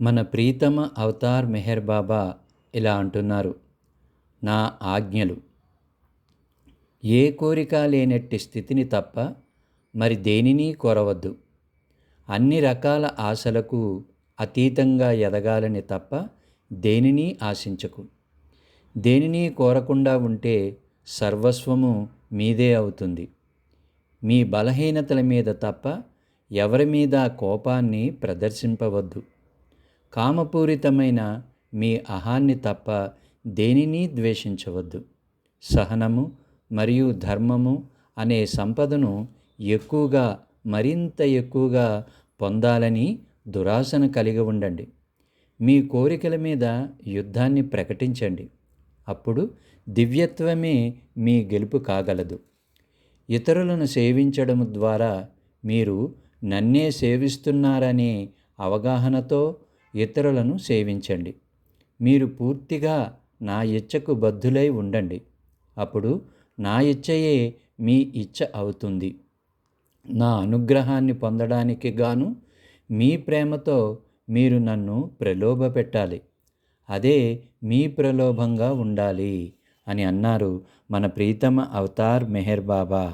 మన ప్రీతమ అవతార్ మెహర్ బాబా ఇలా అంటున్నారు. నా ఆజ్ఞలు. ఏ కోరిక లేనట్టి స్థితిని తప్ప మరి దేనిని కోరవద్దు. అన్ని రకాల ఆశలకు అతీతంగా ఎదగాలని తప్ప దేనిని ఆశించకు. దేనిని కోరకుండా ఉంటే సర్వస్వము మీదే అవుతుంది. మీ బలహీనతల మీద తప్ప ఎవరి మీద కోపాన్ని ప్రదర్శింపవద్దు. కామపూరితమైన మీ అహాన్ని తప్ప దేనిని ద్వేషించవద్దు. సహనము మరియు ధర్మము అనే సంపదను ఎక్కువగా మరింత ఎక్కువగా పొందాలని దురాశన కలిగి ఉండండి. మీ కోరికల మీద యుద్ధాన్ని ప్రకటించండి. అప్పుడు దివ్యత్వమే మీ గెలుపు కాగలదు. ఇతరులను సేవించడం ద్వారా మీరు నన్నే సేవిస్తున్నారనే అవగాహనతో ఇతరులను సేవించండి. మీరు పూర్తిగా నా ఇచ్చకు బద్ధులై ఉండండి. అప్పుడు నా ఇచ్చయే మీ ఇచ్చ అవుతుంది. నా అనుగ్రహాన్ని పొందడానికి గాను మీ ప్రేమతో మీరు నన్ను ప్రలోభ పెట్టాలి అదే మీ ప్రలోభంగా ఉండాలి అని అన్నారు మన ప్రీతమ అవతార్ మెహర్ బాబా.